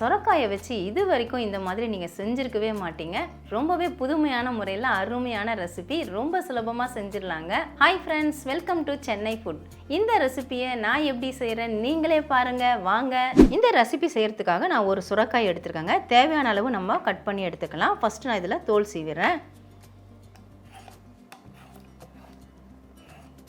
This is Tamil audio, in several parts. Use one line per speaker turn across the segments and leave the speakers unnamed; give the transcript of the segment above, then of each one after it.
சொரக்காயை வச்சு இது வரைக்கும் இந்த மாதிரி நீங்கள் செஞ்சுருக்கவே மாட்டீங்க. ரொம்பவே புதுமையான முறையில் அருமையான ரெசிபி ரொம்ப சுலபமாக செஞ்சிடலாங்க. Hi friends welcome to Chennai food இந்த ரெசிபியை நான் எப்படி செய்கிறேன் நீங்களே பாருங்கள் வாங்க. இந்த ரெசிபி செய்கிறதுக்காக நான் ஒரு சுரக்காய் எடுத்துருக்கேங்க. தேவையான அளவு நம்ம கட் பண்ணி எடுத்துக்கலாம். ஃபஸ்ட்டு நான் இதில் தோல் சீவிடுறேன்.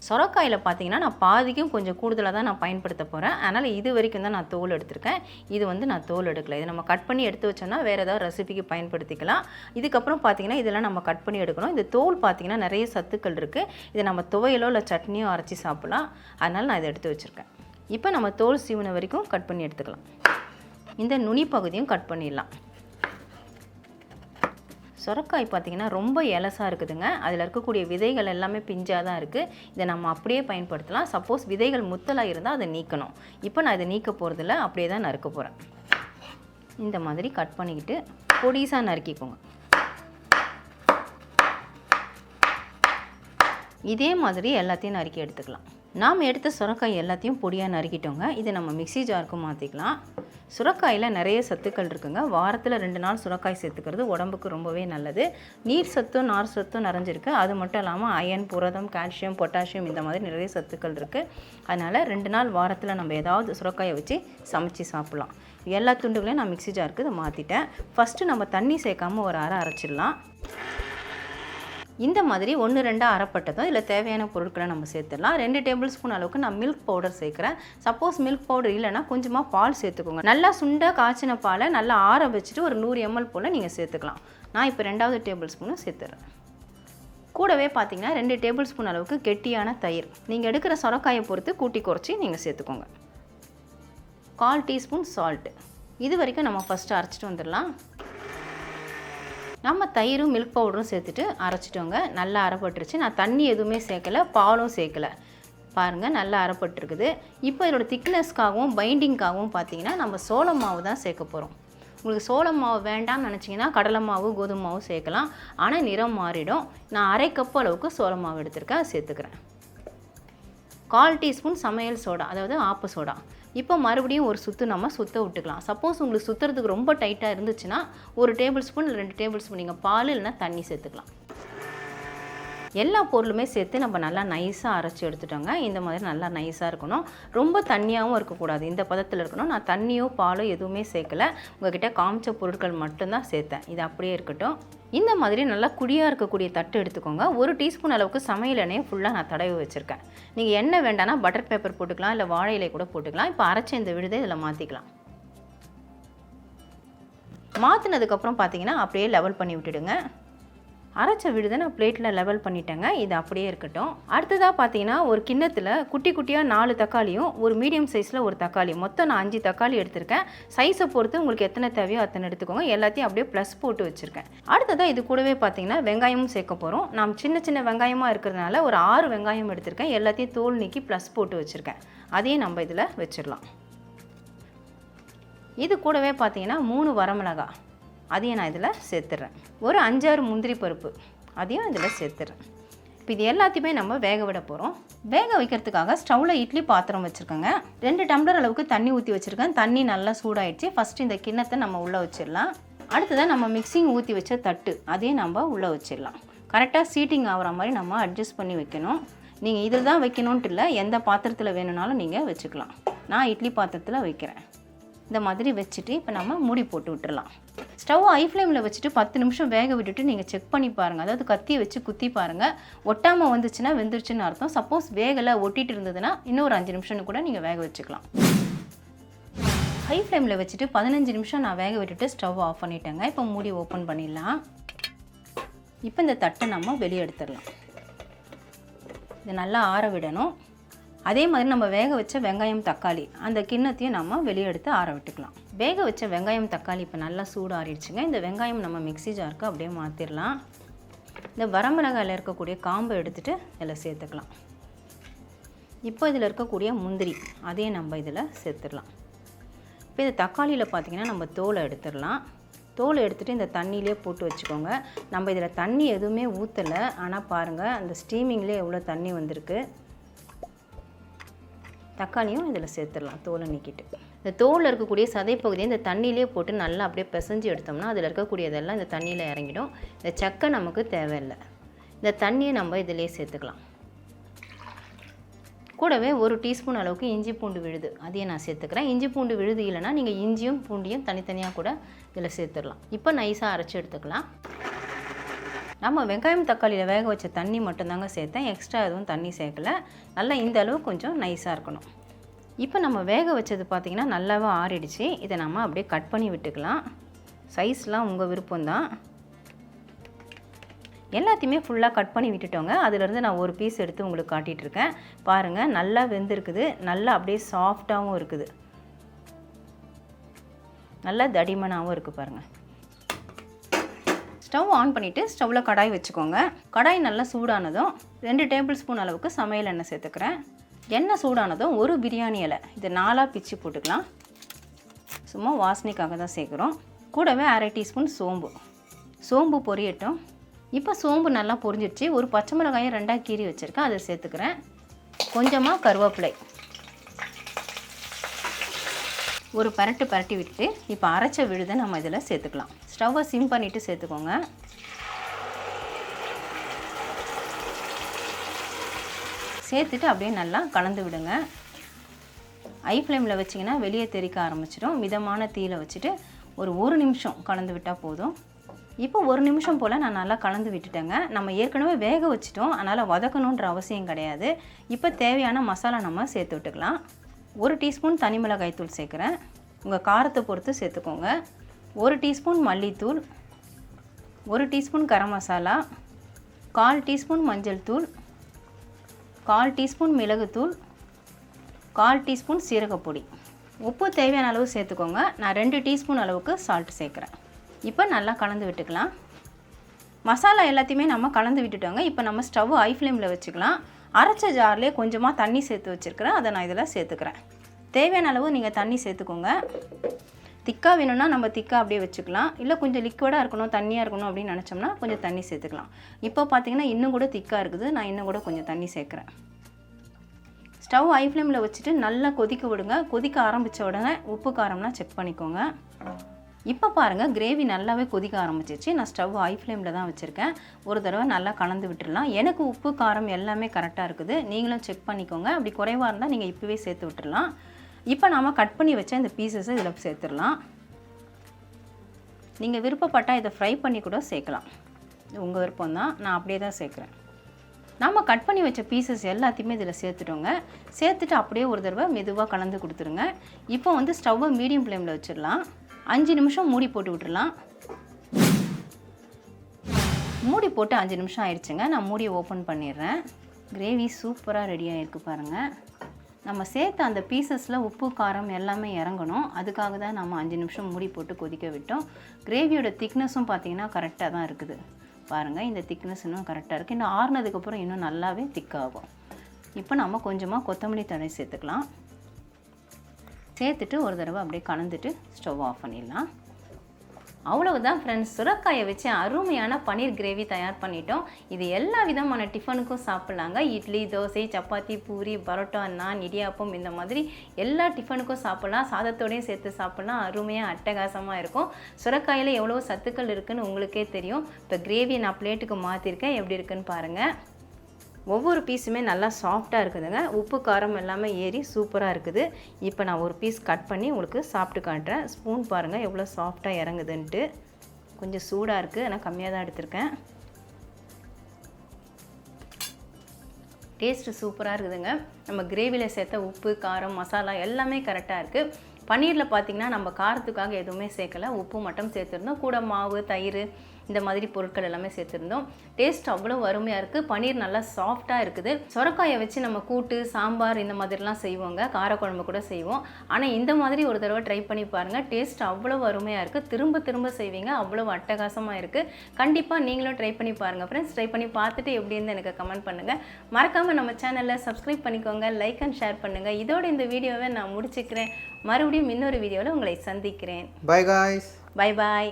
சொரக்காயில் பார்த்தீங்கன்னா நான் பாதிக்கும் கொஞ்சம் கூடுதலாக தான் நான் பயன்படுத்த போகிறேன் அதனால் இது வரைக்கும் தான் நான் தோல் எடுத்திருக்கேன். இது வந்து நான் தோல் எடுக்கல. இது நம்ம கட் பண்ணி எடுத்து வச்சோம்னா வேறு ஏதாவது ரெசிபிக்கு பயன்படுத்திக்கலாம். இதுக்கப்புறம் பார்த்தீங்கன்னா இதெல்லாம் நம்ம கட் பண்ணி எடுக்கணும். இந்த தோல் பார்த்திங்கன்னா நிறைய சத்துக்கள் இருக்குது இதை நம்ம துவையலோ இல்லை சட்னியோ அரைச்சி சாப்பிட்லாம். அதனால் நான் இதை எடுத்து வச்சுருக்கேன். இப்போ நம்ம தோல் சீவன வரைக்கும் கட் பண்ணி எடுத்துக்கலாம். இந்த நுனி பகுதியும் கட் பண்ணிடலாம். சுரக்காய் பார்த்தீங்கன்னா ரொம்ப எலசாக இருக்குதுங்க. அதில் இருக்கக்கூடிய விதைகள் எல்லாமே பிஞ்சாக தான் இருக்குது இதை நம்ம அப்படியே பயன்படுத்தலாம். சப்போஸ் விதைகள் முத்தலாக இருந்தால் அதை நீக்கணும். இப்போ நான் இதை நீக்க போகிறதில்ல அப்படியே தான் நறுக்க போகிறேன் இந்த மாதிரி கட் பண்ணிக்கிட்டு பொடிசாக நறுக்கிக்கோங்க. இதே மாதிரி எல்லாத்தையும் நறுக்கி எடுத்துக்கலாம். நாம் எடுத்த சுரக்காய் எல்லாத்தையும் பொடியாக நறுக்கிட்டோங்க. இதை நம்ம மிக்ஸி ஜாருக்கு மாற்றிக்கலாம் சுரக்காயில் நிறைய சத்துக்கள் இருக்குங்க. வாரத்தில் ரெண்டு நாள் சுரக்காய் சேர்த்துக்கிறது உடம்புக்கு ரொம்பவே நல்லது. நீர் சத்தும் நார் சத்தும் நிறைஞ்சிருக்கு. அது மட்டும் இல்லாமல் அயன் புரதம் கால்சியம் பொட்டாசியம் இந்த மாதிரி நிறைய சத்துக்கள் இருக்குது அதனால் ரெண்டு நாள் வாரத்தில் நம்ம ஏதாவது சுரக்காயை வச்சு சமைச்சு சாப்பிட்லாம். எல்லா துண்டுகளையும் நான் மிக்ஸி ஜாருக்கு இதை மாற்றிட்டேன் ஃபஸ்ட்டு நம்ம தண்ணி சேர்க்காமல் ஒரு அரை அரைச்சிடலாம். இந்த மாதிரி ஒன்று ரெண்டாக அறப்பட்டதும் இதில் தேவையான பொருட்களை நம்ம சேர்த்துடலாம். ரெண்டு டேபிள் ஸ்பூன் அளவுக்கு நான் மில்க் பவுடர் சேர்க்குறேன். சப்போஸ் மில்க் பவுடர் இல்லைன்னா கொஞ்சமாக பால் சேர்த்துக்கோங்க. நல்லா சுண்ட காய்ச்சின பாலை நல்லா ஆற வச்சுட்டு ஒரு நூறு எம்எல் போல் நீங்கள் சேர்த்துக்கலாம். நான் இப்போ ரெண்டாவது டேபிள் ஸ்பூனும் சேர்த்துறேன். கூடவே பார்த்தீங்கன்னா ரெண்டு டேபிள் ஸ்பூன் அளவுக்கு கெட்டியான தயிர். நீங்கள் எடுக்கிற சொரக்காயை பொறுத்து கூட்டி குறைச்சி நீங்கள் சேர்த்துக்கோங்க. கால் டீஸ்பூன் சால்ட்டு இது வரைக்கும் நம்ம ஃபஸ்ட்டு அரைச்சிட்டு வந்துடலாம். நம்ம தயிரும் மில்க் பவுடரும் சேர்த்துட்டு அரைச்சிட்டோங்க. நல்லா அரைப்பட்டுருச்சு. நான் தண்ணி எதுவுமே சேர்க்கலை பாலும் சேர்க்கலை. பாருங்கள் நல்லா அரைப்பட்டுருக்குது. இப்போ இதோட திக்னஸ்க்காகவும் பைண்டிங்காகவும் பார்த்தீங்கன்னா நம்ம சோள மாவு தான் சேர்க்க போகிறோம் உங்களுக்கு சோள மாவு வேண்டாம்னு நினச்சிங்கன்னா கடலை மாவு கோதுமை மாவு சேர்க்கலாம். ஆனால் நிறம் மாறிடும். நான் அரை கப் அளவுக்கு சோள மாவு எடுத்திருக்கேன் சேர்த்துக்கிறேன். கால் டீஸ்பூன் சமையல் சோடா அதாவது ஆப்ப சோடா. இப்போ மறுபடியும் ஒரு சுற்று நம்ம சுற்ற விட்டுக்கலாம். சப்போஸ் உங்களுக்கு சுற்றுறதுக்கு ரொம்ப டைட்டாக இருந்துச்சுன்னா ஒரு டேபிள் ஸ்பூன் இல்லை ரெண்டு டேபிள் ஸ்பூன் நீங்கள் பால் இல்லைன்னா தண்ணி சேர்த்துக்கலாம். எல்லா பொருளுமே சேர்த்து நம்ம நல்லா நைஸாக அரைச்சி எடுத்துட்டோங்க. இந்த மாதிரி நல்லா நைஸாக இருக்கணும். ரொம்ப தண்ணியாகவும் இருக்கக்கூடாது. இந்த பதத்தில் இருக்கணும். நான் தண்ணியோ பாலோ எதுவுமே சேர்க்கல. உங்ககிட்ட காமிச்ச பொருட்கள் மட்டும்தான் சேர்த்தேன். இது அப்படியே இருக்கட்டும். இந்த மாதிரி நல்லா குழியாக இருக்கக்கூடிய தட்டு எடுத்துக்கோங்க. ஒரு டீஸ்பூன் அளவுக்கு சமையல் எண்ணெயை ஃபுல்லாக நான் தடவி வச்சுருக்கேன். நீங்கள் எண்ணெய் வேண்டாம்னா பட்டர் பேப்பர் போட்டுக்கலாம். இல்லை வாழை இலை கூட போட்டுக்கலாம். இப்போ அரைச்ச இந்த விழுதை இதில் மாற்றிக்கலாம் மாற்றினதுக்கப்புறம் பார்த்தீங்கன்னா அப்படியே லெவல் பண்ணி விட்டுடுங்க. அரைச்ச விழுதை நான் பிளேட்டில் லெவல் பண்ணிட்டேங்க. இது அப்படியே இருக்கட்டும். அடுத்ததாக பார்த்தீங்கன்னா ஒரு கிண்ணத்தில் குட்டி குட்டியாக நாலு தக்காளியும் ஒரு மீடியம் சைஸில் ஒரு தக்காளி. மொத்தம் நான் அஞ்சு தக்காளி எடுத்திருக்கேன். சைஸை பொறுத்து உங்களுக்கு எத்தனை தேவையோ அத்தனை எடுத்துக்கோங்க. எல்லாத்தையும் அப்படியே ப்ளஸ் போட்டு வச்சுருக்கேன். அடுத்ததாக இது கூடவே பார்த்தீங்கன்னா வெங்காயமும் சேர்க்க போகிறோம் நாம் சின்ன சின்ன வெங்காயமாக இருக்கிறதுனால ஒரு ஆறு வெங்காயம் எடுத்திருக்கேன். எல்லாத்தையும் தோல் நீக்கி ப்ளஸ் போட்டு வச்சுருக்கேன். அதையும் நம்ம இதில் வச்சிடலாம். இது கூடவே பார்த்தீங்கன்னா மூணு வரமிளகா. அதையும் நான் இதில் சேர்த்துட்றேன் ஒரு அஞ்சாறு முந்திரி பருப்பு அதையும் இதில் சேர்த்துறேன். இப்போ இது எல்லாத்தையுமே நம்ம வேக விட போகிறோம். வேக வைக்கிறதுக்காக ஸ்டவ்வில் இட்லி பாத்திரம் வச்சுருக்கோங்க. ரெண்டு டம்ளர் அளவுக்கு தண்ணி ஊற்றி வச்சுருக்கேன். தண்ணி நல்லா சூடாயிடுச்சு. ஃபஸ்ட்டு இந்த கிண்ணத்தை நம்ம உள்ளே வச்சிடலாம். அடுத்ததாக நம்ம மிக்சிங் ஊற்றி வச்ச தட்டு அதையும் நம்ம உள்ளே வச்சிடலாம். கரெக்டாக சீட்டிங் ஆகிற மாதிரி நம்ம அட்ஜஸ்ட் பண்ணி வைக்கணும். நீங்கள் இதில் தான் வைக்கணுன்ட்டு இல்லை எந்த பாத்திரத்தில் வேணும்னாலும் நீங்கள் வச்சுக்கலாம். நான் இட்லி பாத்திரத்தில் வைக்கிறேன். இந்த மாதிரி வச்சுட்டு இப்போ நம்ம மூடி போட்டு விட்டுடலாம். ஸ்டவ் ஐ ஃப்ளேமில் வச்சுட்டு பத்து நிமிஷம் வேக விட்டுட்டு நீங்கள் செக் பண்ணி பாருங்கள் அதாவது கத்தியை வச்சு குத்தி பாருங்கள் ஒட்டாமல் வந்துச்சுன்னா வெந்துருச்சுன்னு அர்த்தம். சப்போஸ் வேகலை ஒட்டிட்டு இருந்ததுன்னா இன்னும் ஒரு அஞ்சு நிமிஷம்னு கூட நீங்கள் வேக வச்சுக்கலாம். ஹை ஃப்ளேமில் வச்சுட்டு பதினஞ்சு நிமிஷம் நான் வேக விட்டுட்டு ஸ்டவ் ஆஃப் பண்ணிட்டேங்க. இப்போ மூடி ஓப்பன் பண்ணிடலாம். இப்போ இந்த தட்டை நம்ம வெளியே எடுத்துடலாம். இதை நல்லா ஆற விடணும். அதே மாதிரி நம்ம வேக வச்ச வெங்காயம் தக்காளி அந்த கிண்ணத்தையும் நம்ம வெளியே எடுத்து ஆற விட்டுக்கலாம். வேக வச்ச வெங்காயம் தக்காளி இப்போ நல்லா சூடாறிடுச்சுங்க. இந்த வெங்காயம் நம்ம மிக்ஸி ஜாருக்கு அப்படியே மாற்றிடலாம் இந்த வரமிளகாயில் இருக்கக்கூடிய காம்பை எடுத்துகிட்டு இதில் சேர்த்துக்கலாம். இப்போ இதில் இருக்கக்கூடிய முந்திரி அதையும் நம்ம இதில் சேர்த்துடலாம். இப்போ இது தக்காளியில் பார்த்திங்கன்னா நம்ம தோலை எடுத்துடலாம். தோலை எடுத்துகிட்டு இந்த தண்ணியிலே போட்டு வச்சுக்கோங்க. நம்ம இதில் தண்ணி எதுவுமே ஊற்றலை ஆனால் பாருங்கள் அந்த ஸ்டீமிங்லேயே எவ்வளோ தண்ணி வந்திருக்கு. தக்காளியும் இதில் சேர்த்துடலாம் தோலை நீக்கிட்டு. இந்த தோலில் இருக்கக்கூடிய சதைப்பகுதியை இந்த தண்ணியிலே போட்டு நல்லா அப்படியே பிசைஞ்சு எடுத்தோம்னா அதில் இருக்கக்கூடியதெல்லாம் இந்த தண்ணியில் இறங்கிடும். இந்த சக்கை நமக்கு தேவையில்லை. இந்த தண்ணியை நம்ம இதிலே சேர்த்துக்கலாம். கூடவே ஒரு டீஸ்பூன் அளவுக்கு இஞ்சி பூண்டு விழுது அதையும் நான் சேர்த்துக்கிறேன். இஞ்சி பூண்டு விழுது இல்லைன்னா நீங்கள் இஞ்சியும் பூண்டியும் தனித்தனியாக கூட இதில் சேர்த்துடலாம். இப்போ நைஸாக அரைச்சி எடுத்துக்கலாம். நம்ம வெங்காயம் தக்காளியில் வேக வச்ச தண்ணி மட்டும்தாங்க சேர்த்தேன். எக்ஸ்ட்ரா எதுவும் தண்ணி சேர்க்கல. நல்லா இந்த அளவு கொஞ்சம் நைஸாக இருக்கணும். இப்போ நம்ம வேக வச்சது பார்த்திங்கன்னா நல்லாவே ஆறிடுச்சு. இதை நம்ம அப்படியே கட் பண்ணி விட்டுக்கலாம். சைஸ்லாம் உங்கள் விருப்பம்தான். எல்லாத்தையுமே ஃபுல்லாக கட் பண்ணி விட்டுட்டோங்க. அதுலேருந்து நான் ஒரு பீஸ் எடுத்து உங்களுக்கு காட்டிகிட்டு இருக்கேன். பாருங்கள் நல்லா வெந்திருக்குது. நல்லா அப்படியே சாஃப்டாகவும் இருக்குது. நல்லா தடிமனாகவும் இருக்குது பாருங்கள் ஸ்டவ் ஆன் பண்ணிவிட்டு ஸ்டவ்வில் கடாய் வச்சுக்கோங்க. கடாய் நல்லா சூடானதும் ரெண்டு டேபிள் ஸ்பூன் அளவுக்கு சமையல் எண்ணெய் சேர்த்துக்கிறேன். எண்ணெய் சூடானதும் ஒரு பிரியாணி இலை. இது நாலாக பிச்சு போட்டுக்கலாம். சும்மா வாசனைக்காக தான் சேர்க்குறோம். கூடவே அரை டீஸ்பூன் சோம்பு. சோம்பு பொரியட்டும். இப்போ சோம்பு நல்லா பொரிஞ்சிடுச்சு ஒரு பச்சை மிளகாயை ரெண்டாக கீறி வச்சுருக்கேன். அதை சேர்த்துக்கிறேன். கொஞ்சமாக கருவேப்பிலை. ஒரு பரட்டு பரட்டி விட்டு இப்போ அரைச்ச விழுதை நம்ம இதில் சேர்த்துக்கலாம். ஸ்டவ்வை சிம் பண்ணிவிட்டு சேர்த்துக்கோங்க. சேர்த்துட்டு அப்படியே நல்லா கலந்து விடுங்க. ஐ ஃப்ளேமில் வச்சிங்கன்னா வெளியே தெறிக்க ஆரம்பிச்சிடும். மிதமான தீயில் வச்சுட்டு ஒரு ஒரு நிமிஷம் கலந்து விட்டால் போதும். இப்போ ஒரு நிமிஷம் போல் நான் நல்லா கலந்து விட்டுட்டேங்க. நம்ம ஏற்கனவே வேக வச்சிட்டோம். அதனால் வதக்கணுன்ற அவசியம் கிடையாது. இப்போ தேவையான மசாலா நம்ம சேர்த்து விட்டுக்கலாம். ஒரு டீஸ்பூன் தனி மிளகாய் தூள் சேர்க்குறேன். உங்கள் காரத்தை பொறுத்து சேர்த்துக்கோங்க. ஒரு டீஸ்பூன் மல்லித்தூள் ஒரு டீஸ்பூன் கரம் மசாலா கால் டீஸ்பூன் மஞ்சள் தூள் கால் டீஸ்பூன் மிளகுத்தூள் கால் டீஸ்பூன் சீரகப்பொடி உப்பு தேவையான அளவு சேர்த்துக்கோங்க. நான் ரெண்டு டீஸ்பூன் அளவுக்கு சால்ட் சேர்க்குறேன். இப்போ நல்லா கலந்து விட்டுக்கலாம். மசாலா எல்லாத்தையுமே நம்ம கலந்து விட்டுட்டோங்க. இப்போ நம்ம ஸ்டவ் ஐ ஃப்ளேமில் வச்சுக்கலாம். அரைச்ச ஜார்லேயே கொஞ்சமாக தண்ணி சேர்த்து வச்சுருக்கிறேன். அதை நான் இதில் சேர்த்துக்கிறேன். தேவையான அளவு நீங்கள் தண்ணி சேர்த்துக்கோங்க. திக்காக வேணும்னா நம்ம திக்காக அப்படியே வச்சுக்கலாம். இல்லை கொஞ்சம் லிக்விடாக இருக்கணும் தண்ணியாக இருக்கணும் அப்படின்னு நினச்சோம்னா கொஞ்சம் தண்ணி சேர்த்துக்கலாம். இப்போ பார்த்தீங்கன்னா இன்னும் கூட திக்காக இருக்குது. நான் இன்னும் கூட கொஞ்சம் தண்ணி சேர்க்குறேன். ஸ்டவ் ஐ ஃப்ளேமில் வச்சுட்டு நல்லா கொதிக்க விடுங்க. கொதிக்க ஆரம்பித்த உடனே உப்பு காரம்னா செக் பண்ணிக்கோங்க. இப்போ பாருங்கள் கிரேவி நல்லாவே கொதிக்க ஆரம்பிச்சிச்சு நான் ஸ்டவ் ஐ ஃப்ளேமில் தான் வச்சுருக்கேன். ஒரு தடவை நல்லா கலந்து விட்டுடலாம் எனக்கு உப்பு காரம் எல்லாமே கரெக்டாக இருக்குது. நீங்களும் செக் பண்ணிக்கோங்க. அப்படி குறைவாக இருந்தால் நீங்கள் இப்போவே சேர்த்து விட்டுடலாம் இப்போ நாம் கட் பண்ணி வச்ச இந்த பீசஸை இதில் சேர்த்துடலாம் நீங்கள் விருப்பப்பட்டால் இதை ஃப்ரை பண்ணி கூட சேர்க்கலாம். உங்கள் விருப்பம் தான். நான் அப்படியே தான் சேர்க்குறேன். நம்ம கட் பண்ணி வச்ச பீசஸ் எல்லாத்தையுமே இதில் சேர்த்துட்டோங்க. சேர்த்துட்டு அப்படியே ஒரு தடவை மெதுவாக கலந்து கொடுத்துருங்க. இப்போ வந்து ஸ்டவ்வை மீடியம் ஃப்ளேமில் வச்சிடலாம். அஞ்சு நிமிஷம் மூடி போட்டு விட்டுடலாம் மூடி போட்டு அஞ்சு நிமிஷம் ஆயிடுச்சுங்க. நான் மூடியை ஓப்பன் பண்ணிடுறேன். கிரேவி சூப்பராக ரெடி ஆகிருக்கு பாருங்கள் நம்ம சேர்த்த அந்த பீசஸில் உப்பு காரம் எல்லாமே இறங்கணும். அதுக்காக தான் நம்ம அஞ்சு நிமிஷம் மூடி போட்டு கொதிக்க விட்டோம். கிரேவியோட திக்னஸும் பார்த்தீங்கன்னா கரெக்டாக தான் இருக்குது. பாருங்கள் இந்த திக்னஸ் இன்னும் கரெக்டாக இருக்குது இன்னும் ஆறுனதுக்கப்புறம் இன்னும் நல்லாவே திக்காகும் இப்போ நம்ம கொஞ்சமாக கொத்தமல்லி தழை சேர்த்துக்கலாம். சேர்த்துட்டு ஒரு தடவை அப்படியே கலந்துட்டு ஸ்டவ் ஆஃப் பண்ணிடலாம். அவ்வளவுதான் ஃப்ரெண்ட்ஸ் சுரக்காயை வச்சு அருமையான பன்னீர் கிரேவி தயார் பண்ணிட்டோம். இது எல்லா விதமான டிஃபனுக்கும் சாப்பிட்லாங்க. இட்லி தோசை சப்பாத்தி பூரி பரோட்டா நான் இடியாப்பம் இந்த மாதிரி எல்லா டிஃபனுக்கும் சாப்பிட்லாம். சாதத்தோடையும் சேர்த்து சாப்பிட்லாம். அருமையாக அட்டகாசமாக இருக்கும். சுரக்காயில் எவ்வளோ சத்துக்கள் இருக்குதுன்னு உங்களுக்கே தெரியும். இப்போ கிரேவியை நான் பிளேட்டுக்கு மாற்றிருக்கேன் எப்படி இருக்குன்னு பாருங்கள் ஒவ்வொரு பீஸுமே நல்லா சாஃப்டாக இருக்குதுங்க. உப்பு காரம் எல்லாமே ஏறி சூப்பராக இருக்குது. இப்போ நான் ஒரு பீஸ் கட் பண்ணி உங்களுக்கு சாப்பிட்டு காட்டுறேன். ஸ்பூன் பாருங்கள் எவ்வளோ சாஃப்டாக இறங்குதுன்ட்டு. கொஞ்சம் சூடாக இருக்குது ஆனால் கம்மியாக தான் எடுத்திருக்கேன். டேஸ்ட்டு சூப்பராக இருக்குதுங்க. நம்ம கிரேவியில் சேர்த்த உப்பு காரம் மசாலா எல்லாமே கரெக்டாக இருக்குது பன்னீரில் பார்த்திங்கன்னா நம்ம காரத்துக்காக எதுவுமே சேர்க்கல. உப்பு மட்டும் சேர்த்துருந்தோம் கூட மாவு தயிர் இந்த மாதிரி பொருட்கள் எல்லாமே சேர்த்துருந்தோம். டேஸ்ட் அவ்வளோ அருமையாக இருக்குது பன்னீர் நல்லா சாஃப்டாக இருக்குது. சொரக்காயை வச்சு நம்ம கூட்டு சாம்பார் இந்த மாதிரிலாம் செய்வோங்க. காரக்குழம்பு கூட செய்வோம். ஆனால் இந்த மாதிரி ஒரு தடவை ட்ரை பண்ணி பாருங்கள் டேஸ்ட் அவ்வளோ அருமையாக இருக்குது திரும்ப திரும்ப செய்வீங்க. அவ்வளோ அட்டகாசமாக இருக்குது கண்டிப்பாக நீங்களும் ட்ரை பண்ணி பாருங்கள் ஃப்ரெண்ட்ஸ் ட்ரை பண்ணி பார்த்துட்டு எப்படி இருந்து எனக்கு கமெண்ட் பண்ணுங்கள் மறக்காமல் நம்ம சேனலில் சப்ஸ்கிரைப் பண்ணிக்கோங்க. லைக் அண்ட் ஷேர் பண்ணுங்கள் இதோட இந்த வீடியோவை நான் முடிச்சுக்கிறேன். மறுபடியும் இன்னொரு வீடியோவில் உங்களை சந்திக்கிறேன்.
Bye guys.
Bye bye